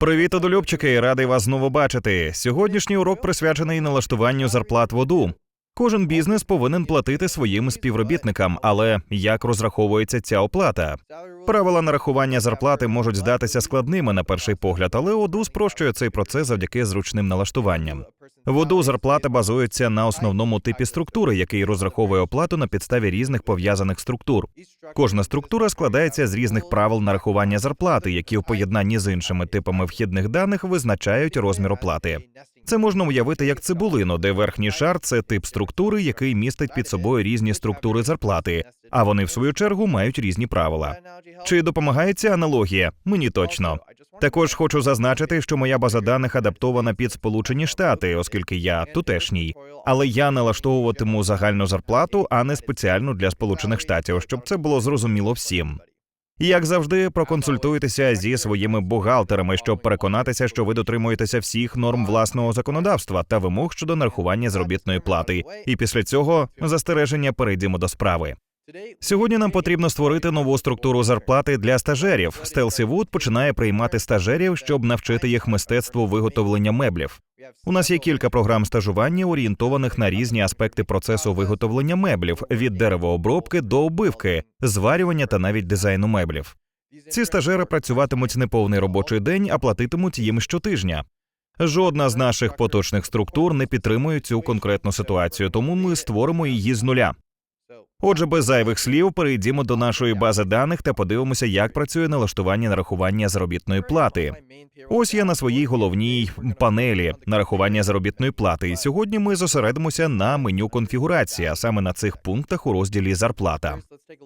Привіт, одолюбчики! Радий вас знову бачити. Сьогоднішній урок присвячений налаштуванню зарплат в ОДУ. Кожен бізнес повинен платити своїм співробітникам, але як розраховується ця оплата? Правила нарахування зарплати можуть здатися складними на перший погляд, але ОДУ спрощує цей процес завдяки зручним налаштуванням. В ОДУ зарплата базується на основному типі структури, який розраховує оплату на підставі різних пов'язаних структур. Кожна структура складається з різних правил нарахування зарплати, які в поєднанні з іншими типами вхідних даних визначають розмір оплати. Це можна уявити як цибулину, де верхній шар це тип структури, який містить під собою різні структури зарплати, а вони в свою чергу мають різні правила. Чи допомагає ця аналогія? Мені точно. Також хочу зазначити, що моя база даних адаптована під Сполучені Штати, оскільки я тутешній. Але я налаштовуватиму загальну зарплату, а не спеціальну для Сполучених Штатів, щоб це було зрозуміло всім. Як завжди, проконсультуйтеся зі своїми бухгалтерами, щоб переконатися, що ви дотримуєтеся всіх норм власного законодавства та вимог щодо нарахування заробітної плати. І після цього застереження перейдемо до справи. Сьогодні нам потрібно створити нову структуру зарплати для стажерів. Стелсі Вуд починає приймати стажерів, щоб навчити їх мистецтву виготовлення меблів. У нас є кілька програм стажування, орієнтованих на різні аспекти процесу виготовлення меблів від деревообробки до обивки, зварювання та навіть дизайну меблів. Ці стажери працюватимуть не повний робочий день, а платитимуть їм щотижня. Жодна з наших поточних структур не підтримує цю конкретну ситуацію, тому ми створимо її з нуля. Отже, без зайвих слів перейдімо до нашої бази даних та подивимося, як працює налаштування нарахування заробітної плати. Ось я на своїй головній панелі нарахування заробітної плати. І сьогодні ми зосередимося на меню конфігурації, а саме на цих пунктах у розділі зарплата.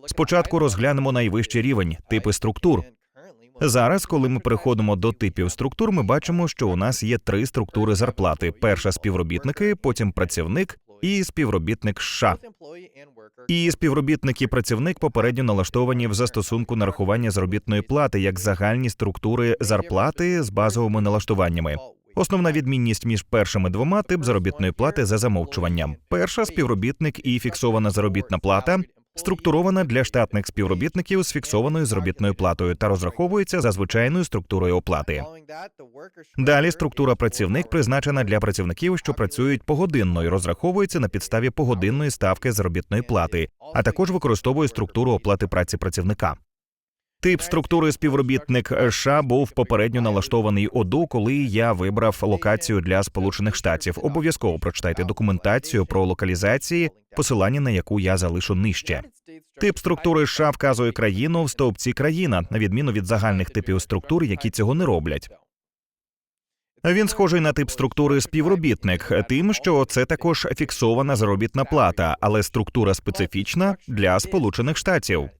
Спочатку розглянемо найвищий рівень типи структур. Зараз, коли ми переходимо до типів структур, ми бачимо, що у нас є три структури зарплати: перша співробітники, потім працівник і співробітник США. І співробітник і працівник попередньо налаштовані в застосунку нарахування заробітної плати як загальні структури зарплати з базовими налаштуваннями. Основна відмінність між першими двома тип заробітної плати за замовчуванням. Перша співробітник і фіксована заробітна плата структурована для штатних співробітників з фіксованою заробітною платою та розраховується за звичайною структурою оплати. Далі структура працівник призначена для працівників, що працюють погодинно і розраховується на підставі погодинної ставки заробітної плати, а також використовує структуру оплати праці працівника. Тип структури співробітник США був попередньо налаштований ОДУ, коли я вибрав локацію для Сполучених Штатів. Обов'язково прочитайте документацію про локалізації, посилання на яку я залишу нижче. Тип структури США вказує країну в стовпці країна, на відміну від загальних типів структур, які цього не роблять. Він схожий на тип структури співробітник, тим, що це також фіксована заробітна плата, але структура специфічна для Сполучених Штатів.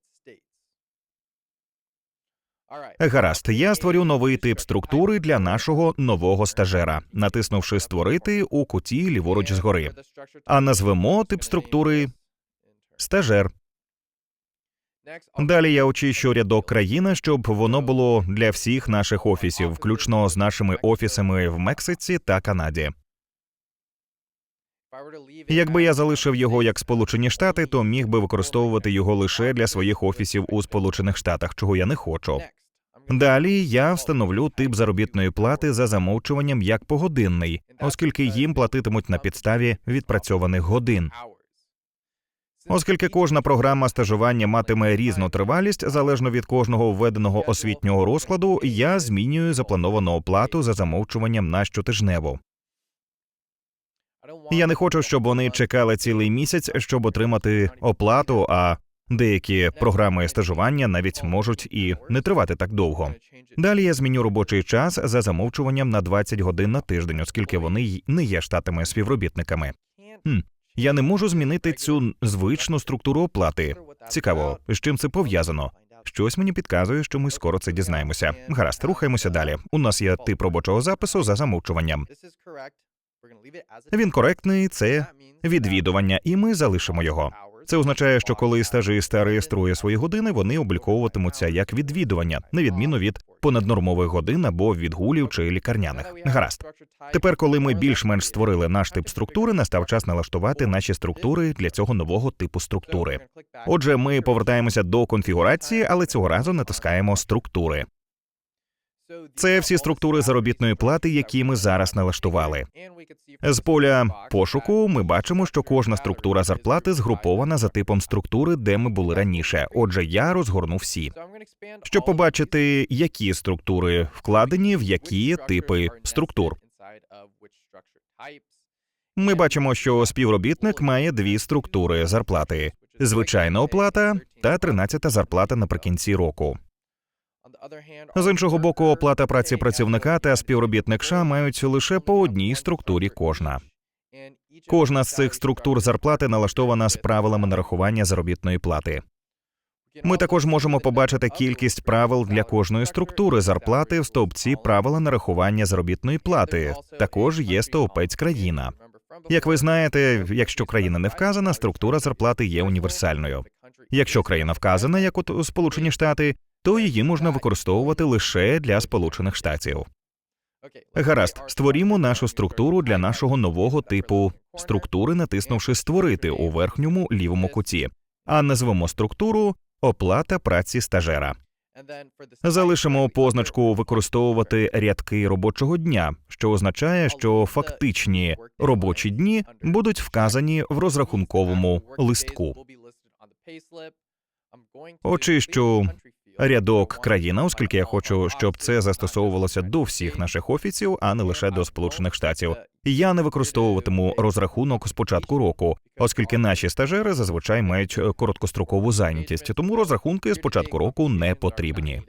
Гаразд, я створю новий тип структури для нашого нового стажера, натиснувши Створити у куті ліворуч згори. А назвемо тип структури стажер. Далі я очищу рядок країна, щоб воно було для всіх наших офісів, включно з нашими офісами в Мексиці та Канаді. Якби я залишив його як Сполучені Штати, то міг би використовувати його лише для своїх офісів у Сполучених Штатах, чого я не хочу. Далі я встановлю тип заробітної плати за замовчуванням як погодинний, оскільки їм платитимуть на підставі відпрацьованих годин. Оскільки кожна програма стажування матиме різну тривалість залежно від кожного введеного освітнього розкладу, я змінюю заплановану оплату за замовчуванням на щотижневу. Я не хочу, щоб вони чекали цілий місяць, щоб отримати оплату. А деякі програми стажування навіть можуть і не тривати так довго. Далі я зміню робочий час за замовчуванням на 20 годин на тиждень, оскільки вони не є штатами співробітниками. Хм. Я не можу змінити цю звичну структуру оплати. Цікаво, з чим це пов'язано. Щось мені підказує, що ми скоро це дізнаємося. Гаразд, рухаємося далі. У нас є тип робочого запису за замовчуванням. Він коректний, це відвідування, і ми залишимо його. Це означає, що коли стажиста реєструє свої години, вони обліковуватимуться як відвідування, на відміну від понаднормових годин або відгулів чи лікарняних. Гаразд. Тепер, коли ми більш-менш створили наш тип структури, настав час налаштувати наші структури для цього нового типу структури. Отже, ми повертаємося до конфігурації, але цього разу натискаємо структури. Це всі структури заробітної плати, які ми зараз налаштували. З поля пошуку ми бачимо, що кожна структура зарплати згрупована за типом структури, де ми були раніше. Отже, я розгорнув всі. Щоб побачити, які структури вкладені в які типи структур. Ми бачимо, що співробітник має дві структури зарплати: звичайна оплата та 13-та зарплата наприкінці року. З іншого боку, оплата праці працівника та співробітник США мають лише по одній структурі кожна. Кожна з цих структур зарплати налаштована з правилами нарахування заробітної плати. Ми також можемо побачити кількість правил для кожної структури зарплати в стовпці правила нарахування заробітної плати. Також є стовпець країна. Як ви знаєте, якщо країна не вказана, структура зарплати є універсальною. Якщо країна вказана, як от Сполучені Штати, то її можна використовувати лише для Сполучених Штатів. Гаразд, створімо нашу структуру для нашого нового типу структури, натиснувши Створити у верхньому лівому куті, а назвемо структуру Оплата праці стажера. Залишимо позначку використовувати рядки робочого дня, що означає, що фактичні робочі дні будуть вказані в розрахунковому листку. Очищу рядок країна, оскільки я хочу, щоб це застосовувалося до всіх наших офісів, а не лише до Сполучених Штатів. Я не використовуватиму розрахунок з початку року, оскільки наші стажери зазвичай мають короткострокову зайнятість, тому розрахунки з початку року не потрібні.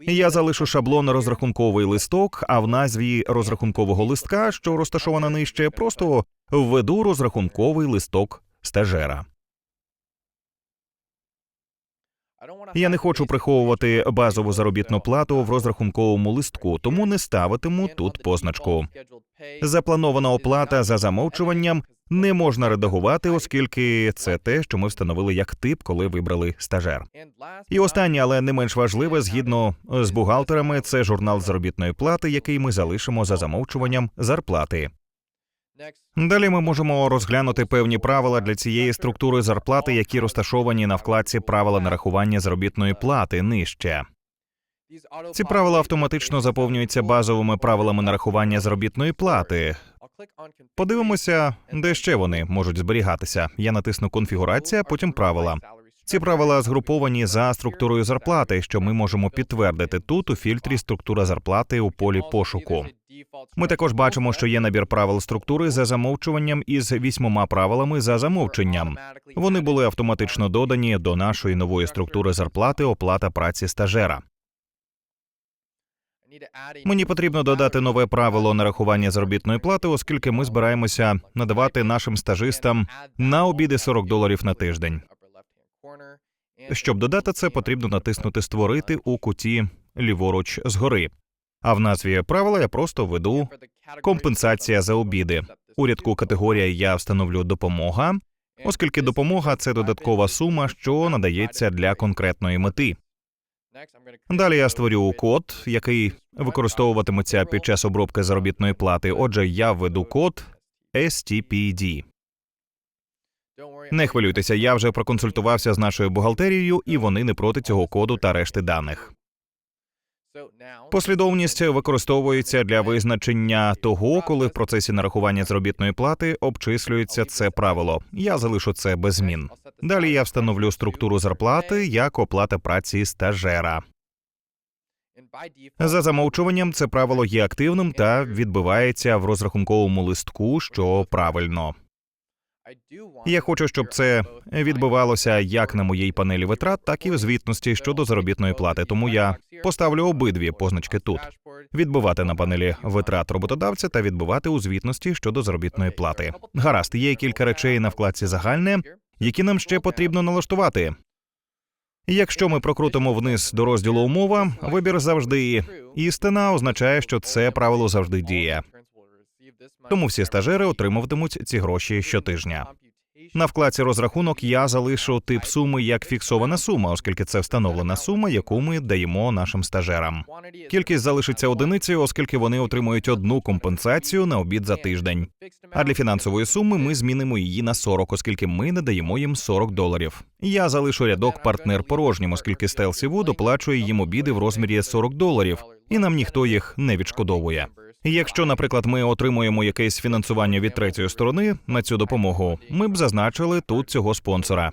Я залишу шаблон розрахунковий листок, а в назві розрахункового листка, що розташована нижче, просто введу розрахунковий листок стажера. Я не хочу приховувати базову заробітну плату в розрахунковому листку, тому не ставитиму тут позначку. Запланована оплата за замовчуванням не можна редагувати, оскільки це те, що ми встановили як тип, коли вибрали стажер. І останнє, але не менш важливе, згідно з бухгалтерами, це журнал заробітної плати, який ми залишимо за замовчуванням зарплати. Далі ми можемо розглянути певні правила для цієї структури зарплати, які розташовані на вкладці правила нарахування заробітної плати нижче. Ці правила автоматично заповнюються базовими правилами нарахування заробітної плати. Подивимося, де ще вони можуть зберігатися. Я натисну конфігурація, потім правила. Ці правила згруповані за структурою зарплати, що ми можемо підтвердити тут у фільтрі структура зарплати у полі пошуку. Ми також бачимо, що є набір правил структури за замовчуванням із вісьмома правилами за замовченням. Вони були автоматично додані до нашої нової структури зарплати оплата праці стажера. Мені потрібно додати нове правило нарахування заробітної плати, оскільки ми збираємося надавати нашим стажистам на обіди 40 доларів на тиждень. Щоб додати це, потрібно натиснути Створити у куті ліворуч згори. А в назві правила я просто введу компенсація за обіди. У рядку категорія я встановлю допомога, оскільки допомога це додаткова сума, що надається для конкретної мети. Далі я створю код, який використовуватиметься під час обробки заробітної плати. Отже, я введу код STPD. Не хвилюйтеся, я вже проконсультувався з нашою бухгалтерією, і вони не проти цього коду та решти даних. Послідовність використовується для визначення того, коли в процесі нарахування заробітної плати обчислюється це правило. Я залишу це без змін. Далі я встановлю структуру зарплати як оплата праці стажера. За замовчуванням це правило є активним та відбивається в розрахунковому листку, що правильно. Я хочу, щоб це відбувалося як на моїй панелі витрат, так і в звітності щодо заробітної плати. Тому я поставлю обидві позначки тут: відбувати на панелі витрат роботодавця та відбувати у звітності щодо заробітної плати. Гаразд, є кілька речей на вкладці загальне, які нам ще потрібно налаштувати. Якщо ми прокрутимо вниз до розділу умова, вибір завжди істина означає, що це правило завжди діє. Тому всі стажери отримуватимуть ці гроші щотижня. На вкладці розрахунок я залишу тип суми як фіксована сума, оскільки це встановлена сума, яку ми даємо нашим стажерам. Кількість залишиться одиницею, оскільки вони отримують одну компенсацію на обід за тиждень. А для фінансової суми ми змінимо її на 40, оскільки ми не даємо їм 40 доларів. Я залишу рядок партнер порожнім, оскільки Stelsy Wood оплачує їм обіди в розмірі 40 доларів, і нам ніхто їх не відшкодовує. Якщо, наприклад, ми отримуємо якесь фінансування від третьої сторони на цю допомогу, ми б зазначили тут цього спонсора.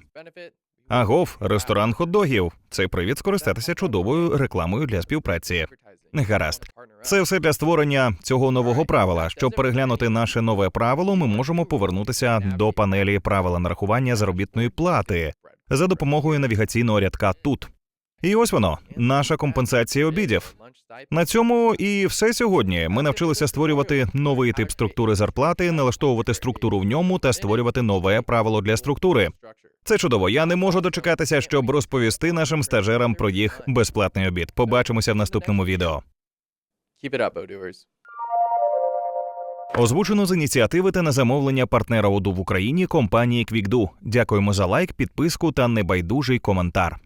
Агов, ресторан хот-догів. Це привід скористатися чудовою рекламою для співпраці. Гаразд, це все для створення цього нового правила. Щоб переглянути наше нове правило, ми можемо повернутися до панелі правила нарахування заробітної плати за допомогою навігаційного рядка тут. І ось воно, наша компенсація обідів. На цьому і все сьогодні. Ми навчилися створювати новий тип структури зарплати, налаштовувати структуру в ньому та створювати нове правило для структури. Це чудово. Я не можу дочекатися, щоб розповісти нашим стажерам про їх безплатний обід. Побачимося в наступному відео. Keep it up, Odooers. Озвучено з ініціативи та на замовлення партнера ОДУ в Україні компанії QuickDo. Дякуємо за лайк, підписку та небайдужий коментар.